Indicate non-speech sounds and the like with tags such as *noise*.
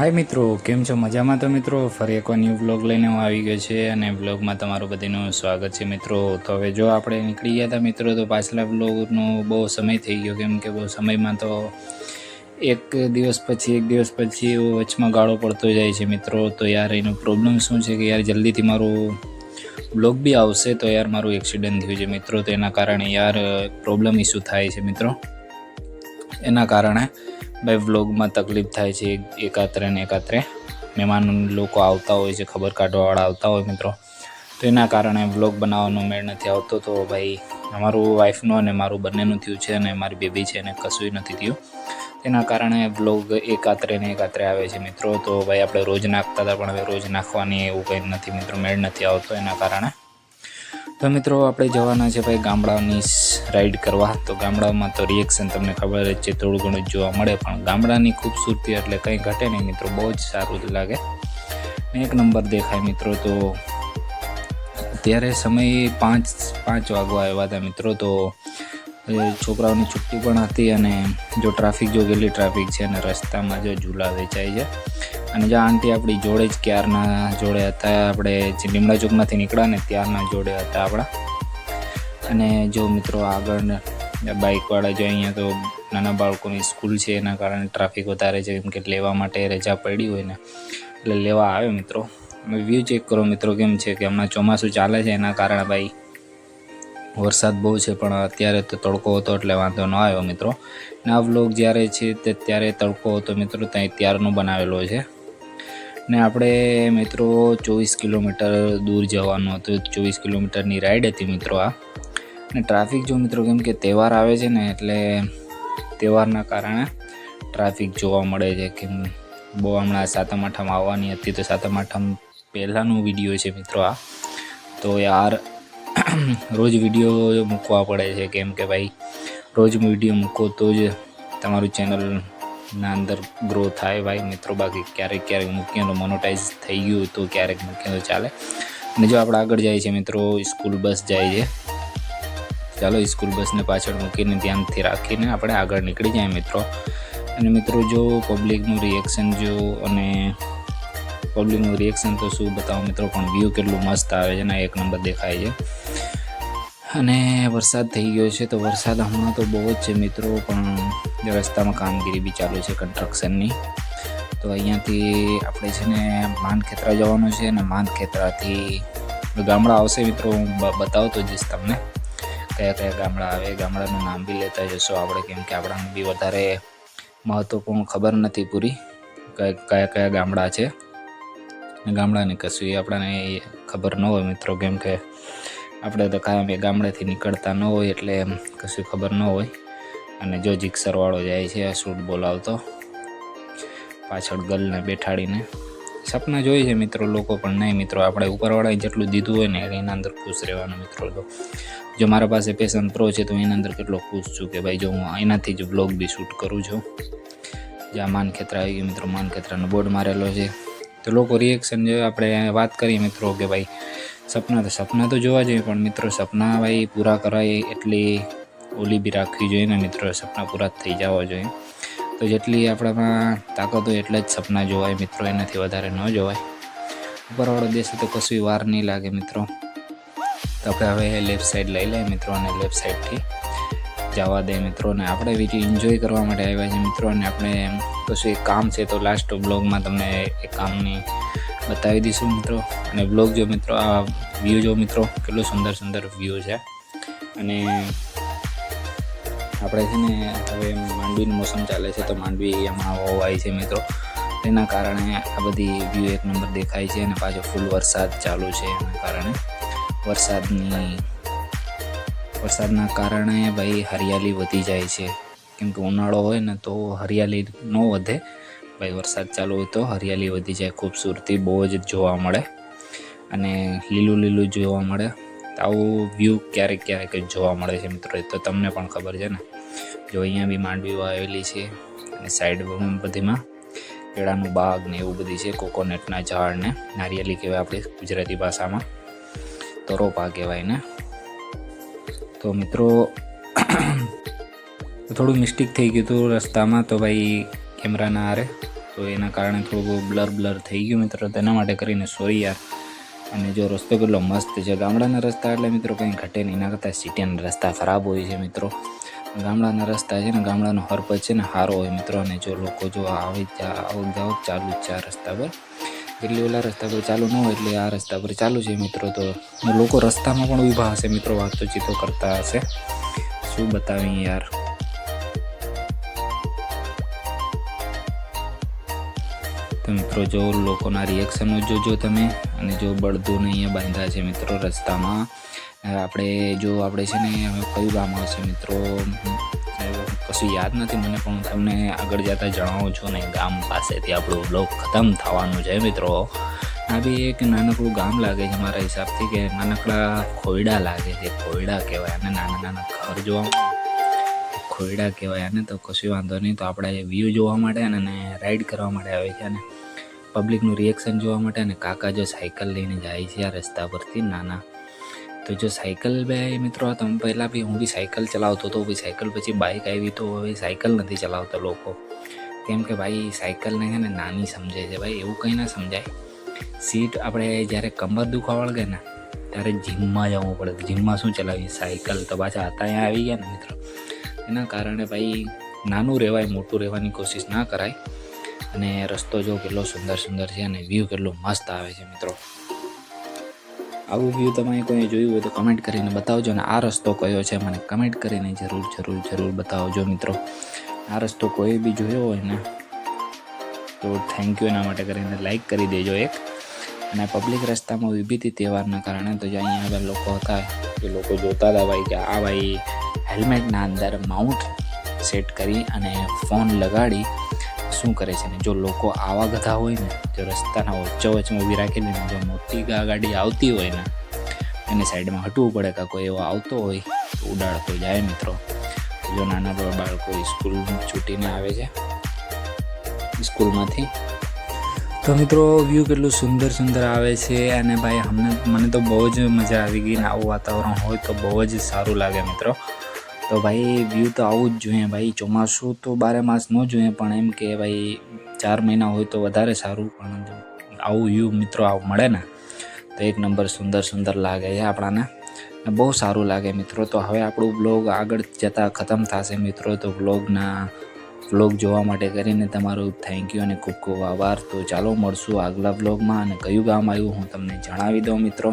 હાય મિત્રો, કેમ છો? મજામાં તો મિત્રો? ફરી એક ન્યૂ બ્લોગ લઈને હું આવી ગયો છે અને બ્લોગમાં તમારું બધીનું સ્વાગત છે મિત્રો. તો હવે જો આપણે નીકળી ગયા હતા મિત્રો, તો પાછલા બ્લોગનો બહુ સમય થઈ ગયો. કેમ કે બહુ સમયમાં તો એક દિવસ પછી, એક દિવસ પછી એવો વચમાં ગાળો પડતો જાય છે મિત્રો. તો યાર, એનો પ્રોબ્લેમ શું છે કે યાર, જલ્દીથી મારું બ્લોગ બી આવશે તો યાર મારું એક્સિડન્ટ થયું છે મિત્રો. તો એના કારણે યાર પ્રોબ્લેમ ઇસ્યુ થાય છે મિત્રો. એના કારણે ભાઈ વ્લોગમાં તકલીફ થાય છે એકાત્રે ને એકાત્રે. મહેમાન લોકો આવતા હોય છે, ખબર કાઢવાવાળા આવતા હોય મિત્રો. તો એના કારણે વ્લોગ બનાવવાનો મેળ નથી આવતો. તો ભાઈ, અમારું વાઈફનું અને મારું બંનેનું થયું છે અને મારી બેબી છે એને કશું નથી થયું. તેના કારણે વ્લોગ એકાત્રે ને એકાત્રે આવે છે મિત્રો. તો ભાઈ, આપણે રોજ નાખતા હતા, પણ હવે રોજ નાખવાની એવું કંઈ નથી મિત્રો, મેળ નથી આવતો એના કારણે. તો મિત્રો, આપણે જવાના છે ભાઈ ગામડાની રાઈડ કરવા. તો ગામડામાં તો રિએક્શન તમને ખબર જ છે, થોડું ઘણું જોવા મળે, પણ ગામડાની ખૂબસૂરતી એટલે કંઈ ઘટે નહીં મિત્રો, બહુ જ સારું લાગે. એક નંબર દેખાય મિત્રો તો, અત્યારે સમય પાંચ પાંચ વાગવા આવ્યા હતા મિત્રો, તો છોકરાઓની છુટ્ટી પણ હતી અને જો ટ્રાફિક જો ગયેલી ટ્રાફિક છે અને રસ્તામાં જો ઝૂલા વેચાય છે અને જ્યાં આંટી આપણી જોડે જ ક્યારના જોડે હતા, આપણે જે લીમડા ચોકમાંથી નીકળ્યા ને ત્યારના જોડે હતા આપણા. અને જો મિત્રો આગળ બાઇકવાળા જો અહીંયા તો નાના બાળકોની સ્કૂલ છે, એના કારણે ટ્રાફિક વધારે છે, કેમ કે લેવા માટે રજા પડી હોય ને. એટલે લેવા આવે મિત્રો. વ્યૂ ચેક કરો મિત્રો, કેમ છે કે હમણાં ચોમાસું ચાલે છે, એના કારણે ભાઈ વરસાદ બહુ છે, પણ અત્યારે તો તડકો હતો એટલે વાંધો ન આવ્યો મિત્રો. ને આ વ્લોગ જ્યારે છે તે ત્યારે તડકો હતો મિત્રો, ત્યાં ત્યારનો બનાવેલો છે. ને આપણે મિત્રો ચોવીસ કિલોમીટર દૂર જવાનું હતું. ચોવીસ કિલોમીટરની રાઈડ હતી મિત્રો આ. ને ટ્રાફિક જો મિત્રો કેમ કે તહેવાર આવે છે ને એટલે તહેવારના કારણે ટ્રાફિક જોવા મળે છે કેમ બહુ હમણાં સાતમ આઠમ આવવાની હતી તો સાતમ આઠમ પહેલાંનું વીડિયો છે મિત્રો આ. તો યાર *clears throat* રોજ વીડિયો મૂકવા પડે છે કેમ કે ભાઈ, રોજ વીડિયો મૂકો તો જ તમારું ચેનલના અંદર ગ્રો થાય ભાઈ. મિત્રો, બાકી ક્યારેક ક્યારેક મૂકીએ તો મોનોટાઈઝ થઈ ગયું તો ક્યારેક મૂકીએ ચાલે. અને જો આપણે આગળ જાય છે મિત્રો સ્કૂલ બસ જાય છે. ચાલો સ્કૂલ બસને પાછળ મૂકીને ધ્યાનથી રાખીને આપણે આગળ નીકળી જાય મિત્રો. અને મિત્રો, જો પબ્લિકનું રિએક્શન જો અને પબ્લિકનું રિએક્શન તો શું બતાવો મિત્રો? પણ વ્યૂ કેટલું મસ્ત આવે છે ને, એક નંબર દેખાય છે. અને વરસાદ થઈ ગયો છે તો વરસાદ હમણાં તો બહુ જ છે મિત્રો, પણ રસ્તામાં કામગીરી બી ચાલુ છે કન્સ્ટ્રક્શનની તો અહીંયાથી આપણે છે ને માનખેતરા જવાનું છે અને માનખેતરાથી ગામડા આવશે મિત્રો, હું બતાવતો જઈશ તમને કયા કયા ગામડા આવે. ગામડાનું નામ બી લેતા જશો આપણે, કેમ કે આપણાને બી વધારે મહત્વપૂર્ણ ખબર નથી પૂરી કયા કયા ગામડા છે. ગામડાની કશું એ આપણને ખબર ન હોય મિત્રો, કેમ કે આપણે તો કાયમ એ ગામડેથી નીકળતા ન હોય એટલે કશું ખબર ન હોય. અને જો જીક્સરવાળો જાય છે શૂટ બોલાવતો, પાછળ ગર્લને બેઠાડીને. સપના જોઈએ છે મિત્રો લોકો, પણ નહીં મિત્રો, આપણે ઉપરવાળાએ જેટલું દીધું હોય ને એના અંદર ખુશ રહેવાનું મિત્રો. તો જો મારા પાસે પેશન પ્રો છે તો એના અંદર કેટલો ખુશ છું કે ભાઈ જો હું એનાથી જ બ્લોગ બી શૂટ કરું છું. જ્યાં માનખેત્રા આવી ગયું મિત્રો, માનખેત્રાનો બોર્ડ મારેલો છે. તો લોકો રિએક્શન જોઈએ આપણે વાત કરીએ મિત્રો કે ભાઈ, સપના તો સપના તો જોવા જોઈએ, પણ મિત્રો સપના ભાઈ પૂરા કરાય એટલી ઓલી બી રાખવી જોઈએ ને મિત્રો સપના પૂરા થઈ જવા જોઈએ. તો જેટલી આપણામાં તાકાત હોય એટલા જ સપના જોવાય મિત્રો, એનાથી વધારે ન જોવાય. ઉપરવાળો દેશ તો કશું વાર નહીં લાગે મિત્રો. તો આપણે હવે લેફ્ટ સાઈડ લઈ લઈએ મિત્રો અને લેફ્ટ સાઈડથી જવા દે મિત્રો ને આપણે બીજું એન્જોય કરવા માટે આવ્યા છે મિત્રો અને આપણે કશું એક કામ છે તો લાસ્ટ બ્લોગમાં તમને એ કામની બતાવી દઈશું મિત્રો. અને બ્લોગ જો મિત્રો, આ વ્યૂ જો મિત્રો, કેટલો સુંદર સુંદર વ્યૂ છે. અને આપણે છે ને હવે માંડવીનું મોસમ ચાલે છે તો માંડવી એમાં હોવાય છે મિત્રો. તેના કારણે આ બધી વ્યૂ એક નંબર દેખાય છે અને પાછો ફૂલ વરસાદ ચાલુ છે એના કારણે. વરસાદની, વરસાદના કારણે ભાઈ હરિયાળી વધી જાય છે. કેમ કે ઉનાળો હોય ને તો હરિયાળી ન વધે. ભાઈ વરસાદ ચાલુ હોય તો હરિયાળી વધી જાય. ખૂબસૂરતી બહુ જ જોવા મળે. અને લીલું લીલું જોવા મળે. આવું વ્યૂ ક્યારેક ક્યારેક જોવા મળે છે મિત્રો. તો તમને પણ ખબર છે ને. જો અહીંયા બી માંડવીઓ આવેલી છે અને સાઈડ બધીમાં કેળાનું બાગ ને એવું બધી છે કોકોનટના ઝાડ ને નારિયેલી કહેવાય આપણી ગુજરાતી ભાષામાં. તરોપા કહેવાય ને તો મિત્રો, *coughs* થોડું મિસ્ટેક થઈ ગયું હતું રસ્તામાં, તો ભાઈ કેમેરાના આરે તો એના કારણે થોડું બ્લર બ્લર થઈ ગયું મિત્રો. તેના માટે કરીને સોરી યાર. અને જો રસ્તો કેટલો મસ્ત છે. ગામડાના રસ્તા એટલે મિત્રો કંઈ ઘટે નહીં. એના કરતાં સિટીના રસ્તા ખરાબ હોય છે મિત્રો. ગામડાના રસ્તા છે ને, ગામડાનો હરપત છે ને, સારો હોય મિત્રો. અને જો લોકો જો આવી જા આવું જાઓ, ચાલુ જ છે આ રસ્તા પર. એટલે ઓલા રસ્તા પર ચાલુ ન હોય એટલે આ રસ્તા પર ચાલુ છે મિત્રો. તો લોકો રસ્તામાં પણ ઊભા હશે મિત્રો વાતચીતો કરતા હશે. શું બતાવી યાર? મિત્રો જો લોકોના રિએક્શનો જોજો તમે અને જો બળદોને અહીંયા બાંધ્યા છે મિત્રો રસ્તામાં. આપણે જો આપણે છે ને કયું ગામ આવશે મિત્રો? કશું યાદ નથી મને, પણ તમને આગળ જતાં જણાવું છું ને, ગામ પાસેથી આપણું બ્લોગ ખતમ થવાનું છે મિત્રો. આ બી એક નાનકડું ગામ લાગે છે મારા હિસાબથી કે નાનકડા ખોયડા લાગે છે, ખોયડા કહેવાય અને નાના નાના ઘર જોવા ખોયડા કહેવાય આને, તો કશું વાંધો નહીં, તો આપણે વ્યૂ જોવા માટે અને રાઈડ કરવા માટે આવે છે અને પબ્લિકનું રિએક્શન જોવા માટે અને કાકા જો સાયકલ લઈને જાય છે આ રસ્તા પરથી નાના. તો જો સાયકલ બે મિત્રો તમે પહેલાં બી હું બી સાયકલ ચલાવતો હતો બી સાયકલ પછી બાઇક આવી તો હવે સાયકલ નથી ચલાવતા લોકો. કેમ કે ભાઈ સાયકલને છે ને નાની સમજે છે ભાઈ, એવું કંઈ ના સમજાય. સીટ આપણે જ્યારે કમર દુખવા વળગે ને, ત્યારે જીમમાં જવું પડે. જીમમાં શું ચલાવીએ? સાયકલ તો પાછા હતા અહીંયા આવી ગયા ને મિત્રો. એના કારણે ભાઈ નાનું રહેવાય, મોટું રહેવાની કોશિશ ના કરાય. અને રસ્તો જો કેટલો સુંદર સુંદર છે અને વ્યૂ કેટલો મસ્ત આવે છે મિત્રો. આવું વ્યૂ તમે કોઈ જોયું હોય તો કમેન્ટ કરીને બતાવજો અને આ રસ્તો કયો છે મને કમેન્ટ કરીને જરૂર જરૂર જરૂર બતાવજો મિત્રો. આ રસ્તો કોઈ બી જોયો હોય ને, તો થેન્ક યુ એના માટે કરીને લાઈક કરી દેજો એક. અને પબ્લિક રસ્તામાં ઊભી તહેવારના કારણે તો જે અહીંયા આગળ લોકો હતા, એ લોકો જોતા હતા ભાઈ કે આ ભાઈ હેલ્મેટના અંદર માઉન્ટ સેટ કરી અને ફોન લગાડી શું કરે છે ને? જો લોકો આવા ગધા હોય ને, જો રસ્તાના વચ્ચે વચ્ચે ઊભી રાખીને જો મોટી ગાડી આવતી હોય ને, એને સાઈડમાં હટવું પડે કાં કોઈ એવો આવતો હોય, તો ઉડાડતો જાય મિત્રો. જો નાના બાળકો સ્કૂલ છૂટીને આવે છે સ્કૂલમાંથી તો મિત્રો વ્યૂ કેટલું સુંદર સુંદર આવે છે અને ભાઈ, અમને, મને તો બહુ જ મજા આવી ગઈ ને આવું વાતાવરણ હોય તો બહુ જ સારું લાગે મિત્રો. તો ભાઈ વ્યૂ તો આવું જ જોઈએ ભાઈ. ચોમાસું તો બારે માસ ન જોઈએ, પણ એમ કે ભાઈ, ચાર મહિના હોય તો વધારે સારું. પણ આવું વ્યૂ મિત્રો આવું મળે ને, તો એક નંબર સુંદર સુંદર લાગે છે આપણાને. બહુ સારું લાગે મિત્રો. તો હવે આપણું બ્લોગ આગળ જતાં ખતમ થશે મિત્રો. તો બ્લોગના વ્લોગ જોવા માટે કરીને તમારું થેન્ક યુ અને ખૂબ ખૂબ આભાર. તો ચાલો મળશું આગલા બ્લોગમાં અને કયું ગામ આવ્યું હું તમને જણાવી દઉં મિત્રો.